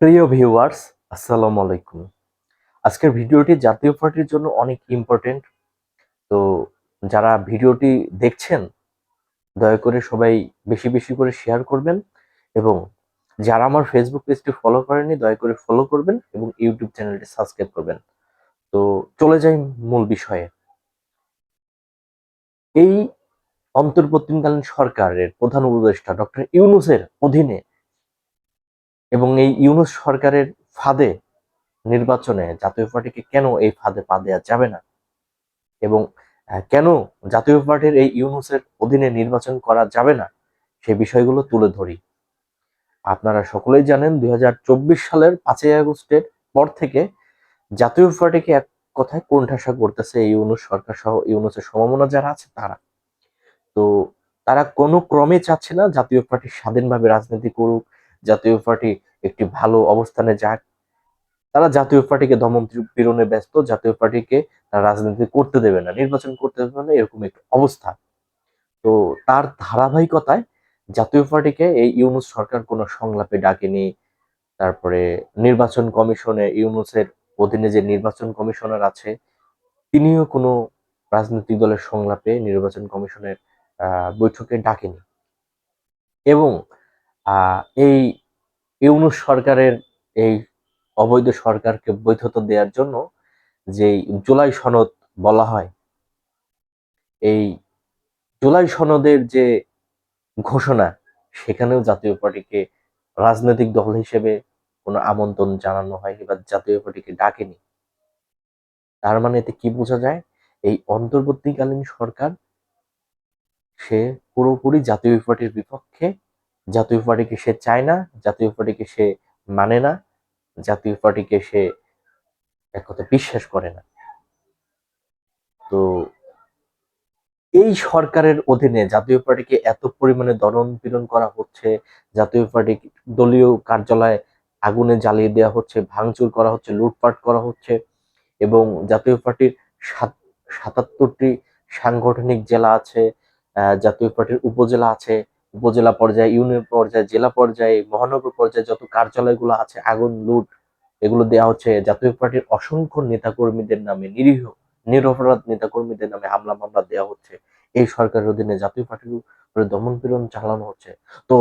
প্রিয় ভিউয়ার্স, আসসালামু আলাইকুম। আজকের ভিডিওটি জাতীয় পার্টির জন্য অনেক ইম্পর্টেন্ট তো যারা ভিডিওটি দেখছেন, দয়া করে সবাই বেশি বেশি করে শেয়ার করবেন এবং যারা আমার ফেসবুক পেজটি ফলো করেনি দয়া করে ফলো করবেন এবং ইউটিউব চ্যানেলটি সাবস্ক্রাইব করবেন। তো চলে যাই মূল বিষয়ে। এই অন্তর্বর্তীকালীন সরকারের প্রধান উপদেষ্টা ডক্টর ইউনুসের অধীনে এবং এই ইউনুস সরকারের ফাঁদে নির্বাচনে জাতীয় পার্টিকে কেন এই ফাঁদে পা দেওয়া যাবে না? এবং কেন জাতীয় পার্টির এই ইউনুসের অধীনে নির্বাচন করা যাবে না? সে বিষয়গুলো তুলে ধরি। আপনারা সকলেই জানেন দুই হাজার চব্বিশ সালের পাঁচই আগস্টের পর থেকে জাতীয় পার্টিকে এক কথায় কোণঠাসা করতেছে এই ইউনুস সরকার সহ ইউনুসের সমমনা যারা আছে তারা। তো তারা কোনো ক্রমে চাচ্ছে না জাতীয় পার্টি স্বাধীনভাবে রাজনীতি করুক জাতীয় পার্টি একটি ভালো অবস্থানে যাক। তারা জাতীয় পার্টিকে দমন পীড়নে ব্যস্ত, জাতীয় পার্টিকে তারা রাজনীতি করতে দেবে না, নির্বাচন করতে দেবে না, এরকম একটি অবস্থা। তো তার ধারাবাহিকতায় জাতীয় পার্টিকে এই ইউনুস সরকার কোনো সংলাপে ডাকেনি। তারপরে নির্বাচন কমিশনে, ইউনুসের অধীনে যে নির্বাচন কমিশনার আছে, তিনিও কোনো রাজনৈতিক দলের সংলাপে নির্বাচন কমিশনের বৈঠকে ডাকেনি। এবং এই ইউনুস সরকারের এই অবৈধ সরকারকে বৈধতা দেওয়ার জন্য যে জুলাই সনদ বলা হয়, এই জুলাই সনদের যে ঘোষণা, সেখানেও জাতীয় পার্টিকে রাজনৈতিক দল হিসেবে কোনো আমন্ত্রণ জানানো হয়নি বা জাতীয় পার্টিকে ডাকেনি। তার মানে এতে কি বোঝা যায়? এই অন্তর্বর্তীকালীন সরকার, সে পুরোপুরি জাতীয় পার্টির বিপক্ষে জাতীয় পার্টিকে সে চায় না, জাতীয় পার্টিকে সে মানে না, জাতীয় পার্টিকে সে এক কথা বিশ্বাস করে না। তো এই সরকারের অধীনে জাতীয় পার্টিকে এত পরিমাণে দমন পীড়ন করা হচ্ছে, জাতীয় পার্টি দলীয় কার্যালয়ে আগুনে জ্বালিয়ে দেওয়া হচ্ছে, ভাঙচুর করা হচ্ছে, লুটপাট করা হচ্ছে এবং জাতীয় পার্টির সাত- সাতাত্তরটি সাংগঠনিক জেলা আছে জাতীয় পার্টির উপজেলা আছে উপজেলা পর্যায়ে, ইউনিয়ন পর্যায়ে, জেলা পর্যায়ে, মহানগর পর্যায়ে যত কার্যালয়গুলো আছে, আগুন, লুট, এগুলো দেওয়া হচ্ছে, জাতীয় পার্টির অসংখ্য নেতাকর্মীদের নামে, নিরীহ, নিরপরাধ নেতাকর্মীদের নামে হামলা, মামলা দেওয়া হচ্ছে। এই সরকারের অধীনে জাতীয় পার্টির উপরে দমন পীড়ন চালানো হচ্ছে। তো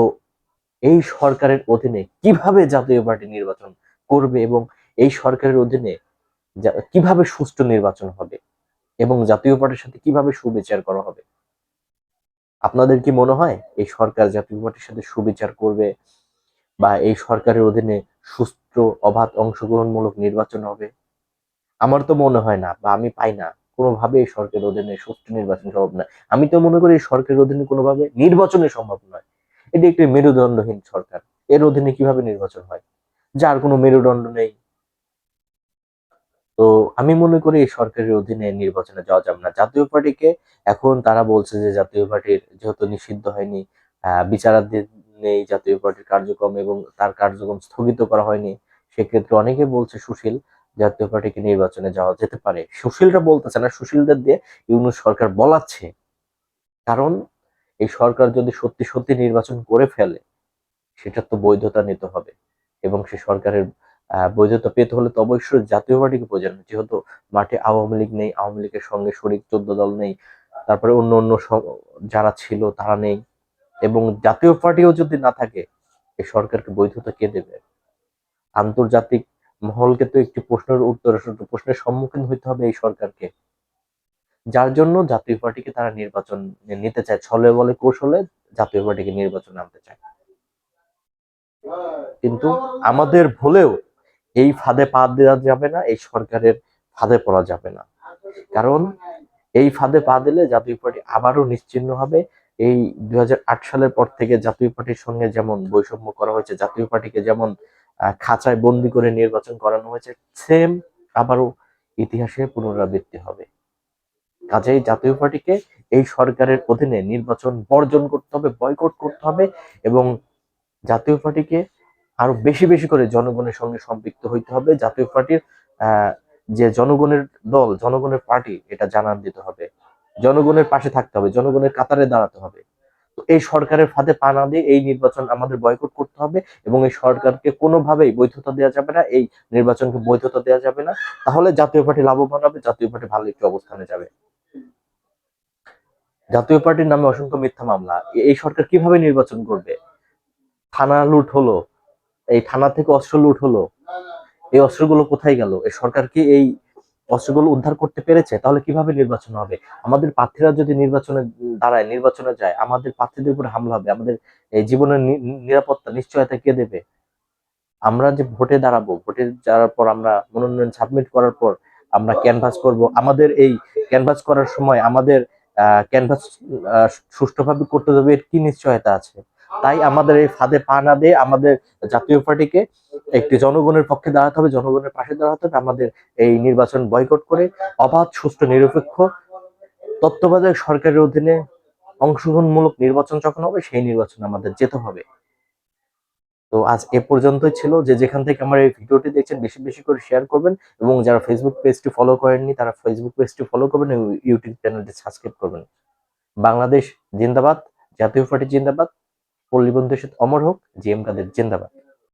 এই সরকারের অধীনে কীভাবে জাতীয় পার্টি নির্বাচন করবে এবং এই সরকারের অধীনে কীভাবে সুষ্ঠু নির্বাচন হবে এবং জাতীয় পার্টির সাথে কীভাবে সুবিচার করা হবে? আপনাদের কি মনে হয় এই সরকার জাতীয় পার্টির সাথে সুবিচার করবে বা এই সরকারের অধীনে সুস্থ অবাধ অংশগ্রহণমূলক নির্বাচন হবে? আমার তো মনে হয় না, বা আমি পাই না। কোনোভাবে এই সরকারের অধীনে সুষ্ঠু নির্বাচন সম্ভব নয়। আমি তো মনে করি এই সরকারের অধীনে কোনোভাবে নির্বাচনে সম্ভব নয়। এটি একটি মেরুদণ্ডহীন সরকার। এর অধীনে কীভাবে নির্বাচন হয়? যার কোনো মেরুদণ্ড নেই। তো আমি মনে করি এই সরকারের অধীনে নির্বাচনে যাওয়া যাবে না। জাতীয় পার্টিকে এখন তারা বলছে যে জাতীয় পার্টির যেহেতু নিষিদ্ধ হয়নি বিচারাধীন নেই জাতীয় পার্টির কার্যক্রম এবং তার কার্যক্রম স্থগিত করা হয়নি, সেক্ষেত্রে অনেকে বলছে সুশীল জাতীয় পার্টিকে নির্বাচনে যাওয়া যেতে পারে। সুশীলরা বলতেছে না, সুশীলদের দিয়ে ইউনুস সরকার বলাচ্ছে। কারণ এই সরকার যদি সত্যি সত্যি নির্বাচন করে ফেলে, সেটার তো বৈধতা নিতে হবে এবং সে সরকারের বৈধতা পেতে হলে তো অবশ্যই জাতীয় পার্টিকে প্রয়োজন যেহেতু মাঠে আওয়ামী লীগ নেই, আওয়ামী লীগের সঙ্গে শরিক চোদ্দ দল নেই, তারপরে অন্য অন্য যারা ছিল তারা নেই। এবং জাতীয় পার্টিও যদি না থাকে, এই সরকারকে বৈধতা কে দেবে? আন্তর্জাতিক মহলকে তো একটি প্রশ্নের উত্তর প্রশ্নের সম্মুখীন হইতে হবে এই সরকারকে। যার জন্য জাতীয় পার্টিকে তারা নির্বাচন নিতে চায়, ছলে বলে কৌশলে জাতীয় পার্টিকে নির্বাচন আনতে চায়। কিন্তু আমাদের ভুলেও এই ফাঁদে পা দেওয়া যাবে না, এই সরকারের ফাঁদে পড়া যাবে না। কারণ এই ফাঁদে পা দিলে জাতীয় পার্টি আবারও নিশ্চিহ্ন হবে। এই দুই সালের পর থেকে জাতীয় পার্টির সঙ্গে যেমন বৈষম্য করা হয়েছে, জাতীয় পার্টিকে যেমন খাঁচায় বন্দি করে নির্বাচন করানো হয়েছে, সেম আবারও ইতিহাসে পুনরাবৃত্তি হবে। কাজেই জাতীয় পার্টিকে এই সরকারের অধীনে নির্বাচন বর্জন করতে হবে, বয়কট করতে হবে এবং জাতীয় পার্টিকে আরও বেশি বেশি করে জনগণের সঙ্গে সম্পৃক্ত হইতে হবে, জাতীয় পার্টির যে জনগণের দল, জনগণের পার্টি, এটা জানান দিতে হবে। জনগণের পাশে থাকতে হবে, জনগণের কাতারে দাঁড়াতে হবে। তো এই সরকারের ফাঁদে পা না দিয়ে এই নির্বাচন আমাদের বয়কট করতে হবে এবং এই সরকারকে কোনোভাবেই বৈধতা দেওয়া যাবে না, এই নির্বাচনকে বৈধতা দেওয়া যাবে না। তাহলে জাতীয় পার্টি লাভবান হবে, জাতীয় পার্টি ভালো একটি অবস্থানে যাবে। জাতীয় পার্টির নামে অসংখ্য মিথ্যা মামলা এই সরকার কীভাবে নির্বাচন করবে? থানা লুট হলো এই থানা থেকে অস্ত্র লুট হলো। এই অস্ত্রগুলো কোথায় গেল? এই সরকার কি এই অস্ত্রগুলো উদ্ধার করতে পেরেছে? তাহলে কীভাবে নির্বাচন হবে? আমাদের প্রার্থীরা যদি নির্বাচনে দাঁড়ায়, নির্বাচনে যায়, আমাদের প্রার্থীদের উপর হামলা হবে, আমাদের এই জীবনের নিরাপত্তা, নিশ্চয়তা কে দেবে? আমরা যে ভোটে দাঁড়াবো, ভোটে যাওয়ার পর আমরা মনোনয়ন সাবমিট করার পর আমরা ক্যানভাস করব। আমাদের এই ক্যানভাস করার সময় আমাদের ক্যানভাস সুষ্ঠুভাবে করতে দেবে এর কি নিশ্চয়তা আছে? তাই আমাদের এই ফাঁদে পা না দিয়ে আমাদের জাতীয় পার্টিকে একটি জনগণের পক্ষে দাঁড়াতে হবে, জনগণের পাশে দাঁড়াতে হবে, আমাদের এই নির্বাচন বয়কট করে অবাধ, সুষ্ঠু, নিরপেক্ষ, তত্ত্বাবধায়ক সরকারের অধীনে অংশগ্রহণমূলক নির্বাচন যখন হবে, সেই নির্বাচন আমাদের যেতে হবে। তো আজ এ পর্যন্তই ছিল। যে যেখান থেকে আমার এই ভিডিওটি দেখছেন, বেশি বেশি করে শেয়ার করবেন এবং যারা ফেসবুক পেজটি ফলো করেননি, তারা ফেসবুক পেজটি ফলো করবেন এবং ইউটিউব চ্যানেলটি সাবস্ক্রাইব করবেন। বাংলাদেশ জিন্দাবাদ, জাতীয় পার্টি জিন্দাবাদ। পল্লী বন্ধু অমর হোক জিএম কাদের জিন্দাবাদ।